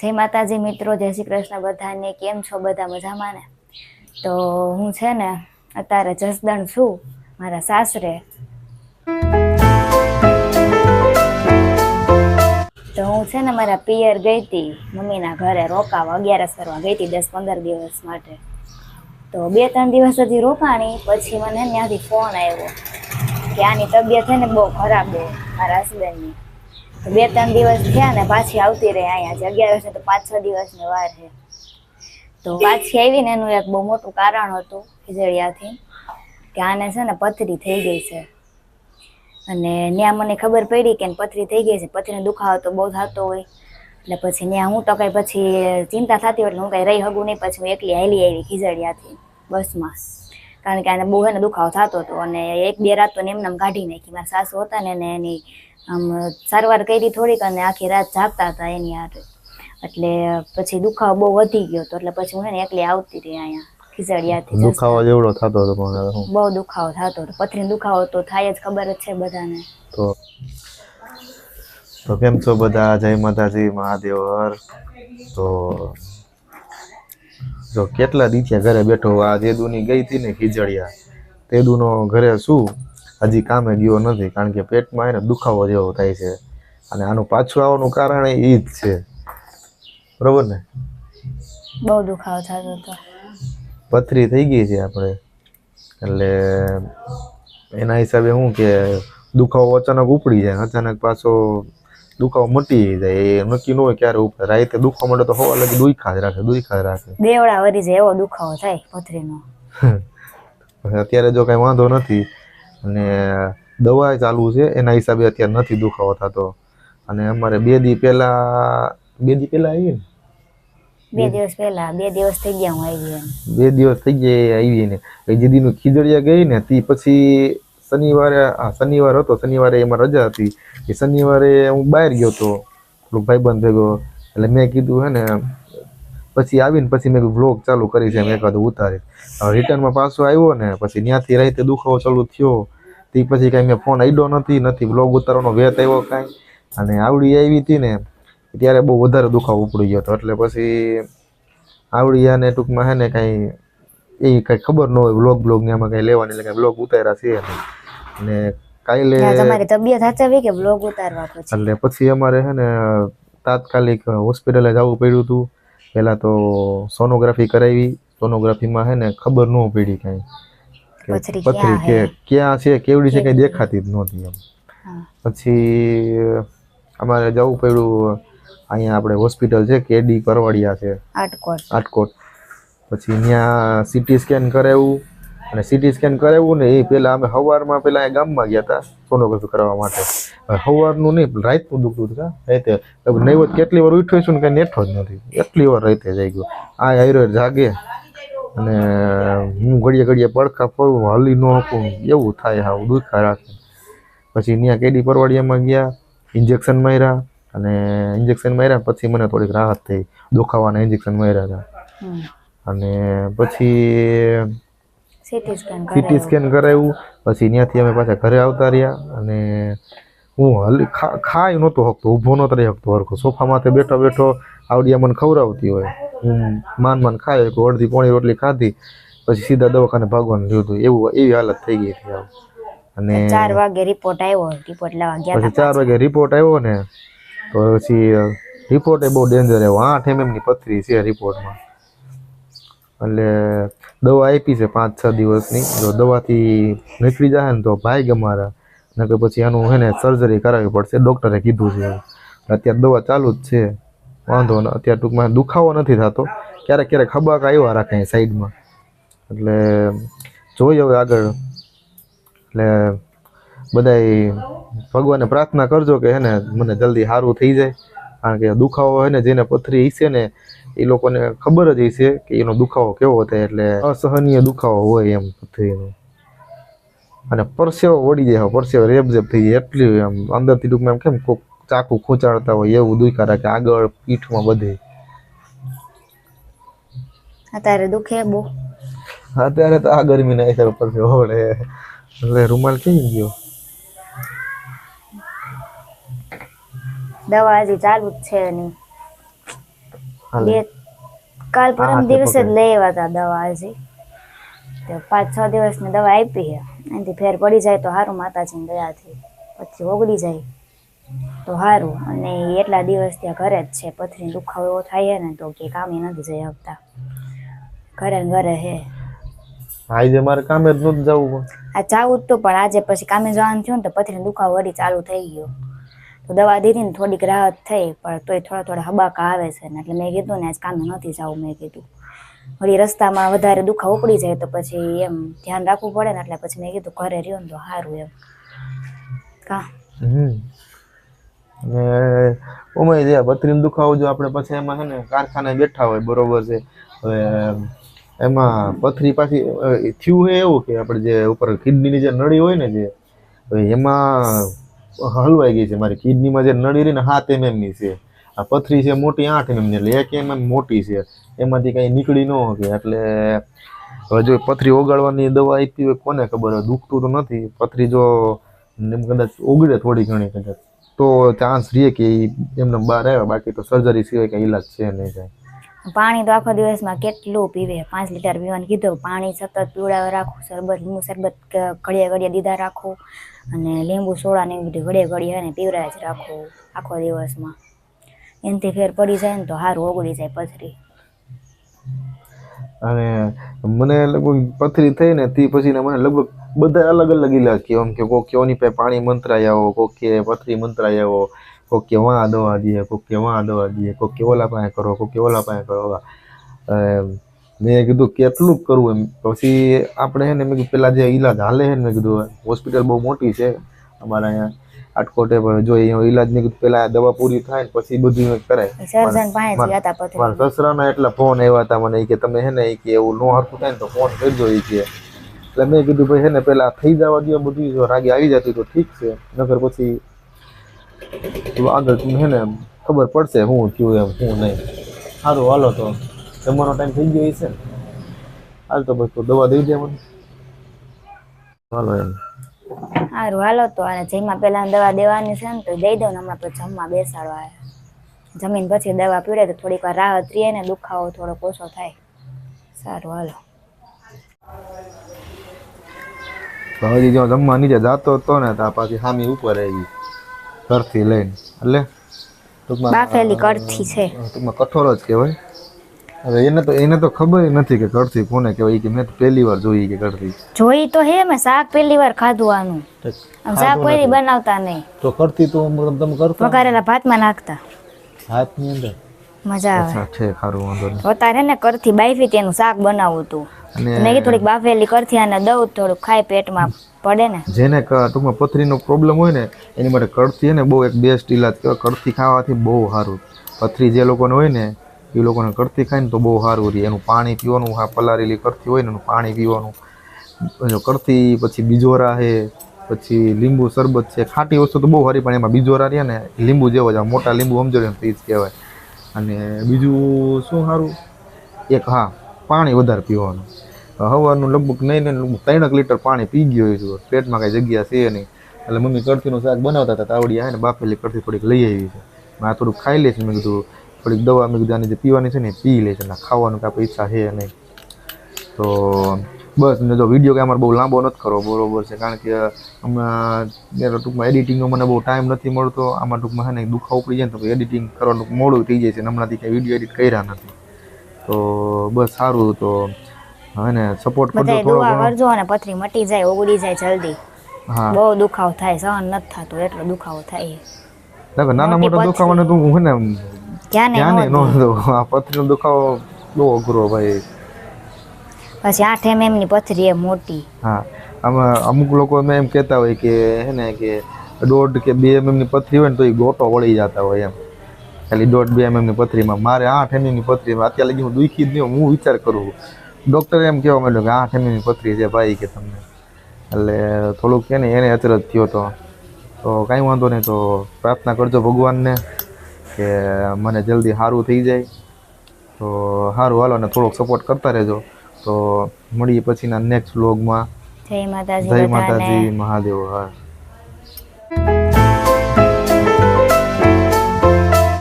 જય માતાજી મિત્રો, જય શ્રી કૃષ્ણ બધાને. કેમ છો બધા મજામાં ને? તો હું છે ને, અત્યારે જસદણ છું, મારા સાસરે. તો હું છે ને, મારા પિયર ગઈ હતી મમ્મીના ઘરે રોકાવા, અગિયારસ કરવા ગઈ હતી દસ પંદર દિવસ માટે. તો બે ત્રણ દિવસ સુધી રોકાણી, પછી મને ત્યાંથી ફોન આવ્યો કે આની તબિયત છે ને બહુ ખરાબ બહુ મારા હસબન્ડની બે ત્રણ દિવસ થયા ને પાછી આવતી રહી અહીંયા છે અગિયારસ તો પાંચ છ દિવસની વાર છે. તો પાછી આવીને એનું એક બહુ મોટું કારણ હતું ખીજડીયાથી કે આને છે ને પથરી થઈ ગઈ છે. અને ત્યાં મને ખબર પડી કે પથરી થઈ ગઈ છે. પથરીનો દુખાવો તો બહુ થતો હોય. એટલે પછી ત્યાં હું તો કઈ પછી ચિંતા થતી હોય એટલે હું કઈ રહી હગું નહીં. પછી હું એકલી હાલી આવી ખીજડીયાથી બસમાં. કારણ કે આને બહુ એને દુખાવો થતો હતો અને એક બે રાત તો એમને કાઢી નાખી. મારા સાસુ હતા ને એની આમ સારવાર કરી થોડીક અને આખી રાત જાગતા હતા એની હારે એટલે પછી દુખાવો બહુ વધી ગયો હતો. એટલે પછી હું એને એકલી આવતી હતી અહીંયા ખીજડીયાથી દુખાવો જેવડો થતો હતો બહુ દુખાવો થતો હતો. પથરીનો દુખાવો તો થાય જ ખબર જ છે બધાને. તો તો કેમ છો બધા? જય માતાજી મહાદેવ હર. તો જો કેટલા દીથિયા ઘરે બેઠો આ જેદુની ગઈ હતી ને ખીજડિયા તેદુનો ઘરે શું? હજી કામે ગયો નથી કારણ કે પેટમાં એને દુખાવો જેવો થાય છે. અને આનું પાછું આવવાનું કારણ એ જ છે. બરોબર ને? બહુ દુખાવો થતો હતો. પથરી થઈ ગઈ છે આપણે. એટલે એના હિસાબે શું કે દુખાવો અચાનક ઉપડી જાય અચાનક પાછો દુખાવો મટી જાય એ નક્કી ન હોય ક્યારે ઉપર રાતે દુખવા મળે તો હવા લાગે દુખા જ રાખે દુખા જ રાખે. દેવડા વરી જાય એવો દુખાવો થાય પથરીનો. અત્યારે જો કાંઈ વાંધો નથી અને દવા ચાલુ છે એના હિસાબે અત્યારે નથી દુખાવો થતો. અને અમારે બે દી પહેલા બે દી પહેલા આવી ને? બે દિવસ પહેલા બે દિવસ થઈ ગયા હું આવી બે દિવસ થઈ ગયા આવી ને. જે દીનું ખીજડીયા ગઈ ને તે પછી શનિવારે હા શનિવાર હતો, શનિવારે એમાં રજા હતી. એ શનિવારે હું બહાર ગયો હતો. પેલો ભાઈબંધ ભેગો. એટલે મેં કીધું હે ને, પછી આવીને પછી મેં વ્લોગ ચાલુ કરી છે મેં એકાદ ઉતારી. રિટર્નમાં પાછો આવ્યો ને, પછી ત્યાંથી રાતે દુખાવો ચાલુ થયો. તે પછી કાંઈ મેં ફોન આવ્યો નથી નથી વ્લોગ ઉતારવાનો વેત આવ્યો કાંઈ. અને આવડી આવી હતી ને, ત્યારે બહુ વધારે દુખાવો ઉપડી ગયો હતો. એટલે પછી આવડી અને ટૂંકમાં હે ને કાંઈ, એ કાંઈ ખબર ન હોય બ્લોગ ને આમાં કાંઈ લેવાની એટલે કાંઈ વ્લોગ ઉતાર્યા છે નહીં. અને કાલે તમારી તબિયત સાચવી કે બ્લોગ ઉતારવા પછી? એટલે પછી અમારે છે ને તાત્કાલિક હોસ્પિટલે જવું પડ્યું હતું. પહેલાં તો સોનોગ્રાફી કરાવી. સોનોગ્રાફીમાં છે ને ખબર ન પડી કાંઈ. પથરી કે ક્યાં છે કેવડી છે કંઈ દેખાતી જ નહોતી એમ. પછી અમારે જવું પડ્યું અહીંયા આપણે હોસ્પિટલ છે કેડી પરવાડિયા છે. આટકોટ. આટકોટ. પછી ત્યાં સિટી સ્કેન કરાવ્યું અને સિટી સ્કેન કરાવ્યું ને એ પહેલાં અમે સવારમાં પહેલાં એ ગામમાં ગયા હતા સોનોગ્રાફી કરવા માટે. સવારનું નહીં રાતનું દુખતું હતું રાતે નહીં હોત કેટલી વાર ઉઠ્યો છું ને કંઈ નેઠો જ નથી. એટલી વાર રાતે જઈ ગયો. આ હાઈરો જાગે અને હું ઘડીએ ઘડીએ પડખા પડું હલી ન હકું એવું થાય હા દુખા રાખે. પછી ત્યાં કેડી પરવાડિયામાં ગયા ઇન્જેક્શન માર્યા અને ઇન્જેક્શન માર્યા પછી મને થોડીક રાહત થઈ. દુખાવાના ઇન્જેક્શન માર્યા હતા અને પછી સીટી સ્કેન કરાવ્યું. પછી ત્યાંથી અમે પાછા ઘરે આવતા રહ્યા અને હું હલી ખા ખાઈ નહોતો શકતો ઊભો નહોતો રહી શકતો હરખો. સોફા માથે બેઠો બેઠો આવડિયા મને ખવડાવતી હોય. હું માન માન ખાઈ શકું અડધી પોણી રોટલી ખાધી પછી સીધા દવાખાને ભાગવાનું લીધું એવું એવી હાલત થઈ ગઈ હતી. અને ચાર વાગે રિપોર્ટ આવ્યો રિપોર્ટ લાવવા ગયા પછી ચાર વાગે રિપોર્ટ આવ્યો ને તો પછી રિપોર્ટ એ બહુ ડેન્જર આવ્યો. આઠ એમએમની પથરી છે રિપોર્ટમાં એટલે દવા આપી છે પાંચ છ દિવસની. જો દવાથી નીકળી જાય ને તો ભાઈ ગમારા નકર પછી આનું હે ને સર્જરી કરાવવી પડશે. ડૉક્ટરે કીધું છે. અત્યારે દવા ચાલુ જ છે. વાંધો ને, અત્યારે ટૂંકમાં દુખાવો નથી થતો. ક્યારેક ક્યારેક ખબાક આવ્યા રાખે સાઈડમાં. એટલે જોઈએ હવે આગળ. એટલે બધાય ભગવાનને પ્રાર્થના કરજો કે હે ને મને જલ્દી સારું થઈ જાય. કારણ કે દુખાવો હોય ને જેને પથરી હશે ને એ લોકોને ખબર જ હશે કે એનો દુખાવો કેવો થાય એટલે અસહનીય દુખાવો હોય એમ પથરીનો. અને પરસેવો વળી જાય પરસેવો રેબઝેબ થઈ જાય એટલી એમ. અંદરથી ટૂંકમાં એમ કેમ કોક ચાકુ ખૂંચાડતા હોય એવું દુખા રાખે આગળ પીઠમાં બધે. અત્યારે દુખે બહુ. અત્યારે તો આ ગરમીના હિસાબે પરસેવો વળે. એટલે રૂમાલ ક્યાં ગયો? દવા હજી ચાલુ જ છે એની. બે કાલ પરમ દિવસ જ. લઈ આવ્યા હતા દવા હજી. પાંચ છ દિવસની દવા આપી છે. એનાથી ફેર પડી જાય તો સારું માતાજીની દયાથી. પછી ઓગળી જાય તો સારું અને એટલા દિવસ ત્યાં ઘરે જ છે. પથરી દુખાવો એવો થાય ને તો કે કામે નથી જઈ આવતા. ઘરે ને ઘરે હે. આજે મારે કામે જ નથી જવું આ ચાવું જ તો પણ આજે પછી કામે જવાનું થયું ને તો પથરી દુખાવો વળી ચાલુ થઈ ગયો. તો દવા દીધી ને થોડીક રાહત થઈ, પણ તોય થોડા થોડા હબાકા આવે છે ને. એટલે મેં કીધું ને, આજ કામે નથી જવું, મેં કીધું. વળી રસ્તામાં વધારે દુખાવો ઉપડી જાય તો પછી એમ ધ્યાન રાખવું પડે ને, એટલે પછી મેં કીધું, ઘરે રહ્યો ને તો સારું એમ. કા? અને ઓમાં જે દુખાવો જો આપણે પછી એમાં છે ને કારખાને બેઠા હોય, બરોબર છે. હવે એમાં પથરી પાછી થયું છે એવું કે આપણે જે ઉપર કિડનીની જે નળી હોય ને જે એમાં હલવાઈ ગઈ છે મારી કિડનીમાં જે નળી રહી ને સાત એમએમની છે. આ પથરી છે, મોટી આઠ એમએમની એટલે એક એમએમ મોટી છે. એમાંથી કંઈ નીકળી ન શકે, એટલે હવે જો પથરી ઓગાળવાની દવા આપી હોય, કોને ખબર? હોય દુખતું તો નથી. પથરી જો એમ કદાચ ઓગળે થોડી ઘણી કદાચ, તો ચાન્સ રહે કે એમને બહાર આવ્યા, બાકી તો સર્જરી સિવાય કંઈ ઈલાજ છે નહીં કાંઈ. પાણી તો આખો દિવસમાં કેટલું પીવે? પાંચ લીટર પીવાનું કીધું. પાણી સતત પીવડાવે રાખવું શરબત લીંબુ શરબત ઘડીએ ઘડીએ દીધા રાખવું અને લીંબુ, સોડા ને એવું બધું ઘડીએ ઘડીએ હે પીવડાવે જ રાખવું આખો દિવસમાં. એનાથી ફેર પડી જાય ને તો સારું ઓગળી જાય પથરી. અને મને લગભગ પથરી થઈ ને તે પછી મને લગભગ બધા અલગ અલગ ઈલાજ કે આમ કે કોક કે ઓની પાણી મંત્રાય આવો, કોક કે પથરી મંત્રાય આવો. કોક કે વાં દવા દે કોક કે વાં દવા દે કોક કે ઓલા પાસે કરો કોક કે ઓલા પાસે કરો અ, મેં કીધું કેટલું કરવું એમ પછી આપણે હે ને મેં કીધું પેલા જે ઈલાજ હાલે છે ને મેં કીધું હોસ્પિટલ બહુ મોટી છે અમારા અહીંયા રાજકોટે પણ જો અહીંયા ઈલાજ મેં કીધું પેલા દવા પૂરી થાય ને પછી બધું કરાય સર્જન પાસેથી હતા પથરી મારા સસરાના એટલા ફોન આવ્યા હતા મને ઈ કે તમે હે ને ઈ કે એવું નો હરખું થાય ને તો ફોન કરજો ઈ કે એટલે મેં કીધું ભાઈ હે ને પેલા થઈ જવા દો બધું જો રાગે આવી જતી તો ઠીક છે નકર પછી તો આગળ હે ને ખબર પડશે હું થયું એમ શું નહીં. સારું હાલો તો. જમવાનો ટાઈમ થઈ ગયો છે હાલ તો બસ તો દવા દઈ દે મને. હાલો એમ. સારું હાલો તો. અને જેમાં પહેલા દવા દેવાની છે ને તો દઈ દઉં ને હમણાં તો જમવા બેસાડવા. જમીન પછી દવા પીડે તો થોડીક વાર રાહત રહે ને દુખાવો થોડોક ઓછો થાય. સારું હાલો. હજી જો જમવા નીચે જાતો હતો ને તો પાછી સામી ઉપર આવી ઘરથી લઈને એટલે ટૂંકમાં બાફેલી કડથી છે. ટૂંકમાં કઠોળ જ કહેવાય. હવે એને તો એને તો ખબર નથી કે કરથી કોને કહેવાય કે મેં તો પહેલી વાર જોઈ કે કડથી જોઈ તો હે મેં શાક પહેલી વાર ખાધું આનું આમ શાક કોઈ બનાવતા નહીં. તો કરતી તો તમે કરતા? વઘારેલા ભાતમાં નાખતા. હાથની અંદર? મજા આવે. છે ખારું વાંધો નહીં. અત્યારે ને કરથી બાફી તેનું શાક બનાવું હતું. અને મેં કીધું થોડીક બાફેલી કરથી અને દઉં થોડુંક ખાય પેટમાં પડે ને. જેને ટૂંકમાં પથરીનો પ્રોબ્લેમ હોય ને એની માટે કડથી ને બહુ એક બેસ્ટ ઇલાજ કહેવાય. કડથી ખાવાથી બહુ સારું. પથરી જે લોકોને હોય ને એ લોકોને કડથી ખાય ને તો બહુ સારું રહે. એનું પાણી પીવાનું હા પલારેલી કડથી હોય ને એનું પાણી પીવાનું. જો કડથી પછી બીજોરા છે પછી લીંબુ શરબત છે. ખાટી વસ્તુ તો બહુ સારી પણ એમાં બીજોરા રહ્યા ને લીંબુ જેવો જ મોટા લીંબુ સમજો ને તો એ જ કહેવાય. અને બીજું શું સારું? એક હા. પાણી વધારે પીવાનું. હવાનું લગભગ નહીં ને લગભગ ત્રણેક લીટર પાણી પી ગયો છું. પેટમાં કાંઈ જગ્યા છે નહીં. એટલે મમ્મી કડથીનું શાક બનાવતા હતા તાવડી આવે ને બાફેલી કડથી થોડીક લઈ આવી છે. મેં થોડુંક ખાઈ લઈશ, મેં કીધું થોડીક દવા, મેં કીધું આની જે પીવાની છે ને પી પી છે ને ખાવાનું કાંઈ ઈચ્છા છે નહીં. તો બસ, ને જો વીડિયો કે અમારે બહુ લાંબો નથી કરવો, બરોબર છે. કારણ કે હમણાં ટૂંકમાં એડિટિંગનો મને બહુ ટાઈમ નથી મળતો. આમાં ટૂંકમાં છે ને દુખાવ ઉપડી જાય ને તો એડિટિંગ કરવાનું મોડું થઈ જાય છે હમણાંથી કંઈ વીડિયો એડિટ કર્યા નથી. તો બસ સારું તો હવે ને સપોર્ટ કરજો થોડો ઘણો. કરજો અને પથરી મટી જાય ઓગળી જાય જલ્દી. હા. બહુ દુખાવો થાય સહન નથી થતું એટલો દુખાવો થાય. નકર નાના મોટી દુખાવાને તું હું ને ક્યાં ધ્યાને નો ન આ પથરીનો દુખાવો બહુ અઘરો ભાઈ. પછી આઠ એમ ની પથરી એ મોટી. હા. આમાં અમુક લોકો એમ કહેતા હોય કે હે ને કે દોઢ કે બે એમએમની પથરી હોય ને તો એ ગોટો વળી જતા હોય એમ. ખાલી દોઢ બે એમએમની પથરીમાં. મારે આઠ એમએમની પથરીમાં. અત્યારે લગી હું દુખી જ નહીં હું વિચાર કરું. ડૉક્ટર એમ કહેવા માંડ્યો કે આઠ એમએમની પથરી છે ભાઈ કે તમને. એટલે થોડુંક કે ને એને અચરજ થયો તો. તો કાંઈ વાંધો નહીં તો પ્રાર્થના કરજો ભગવાનને કે મને જલ્દી સારું થઈ જાય. તો સારું હાલો ને થોડોક સપોર્ટ કરતા રહેજો. તો મળીએ પછીના નેક્સ્ટ વ્લોગમાં જય માતાજી જય માતાજી મહાદેવ હા.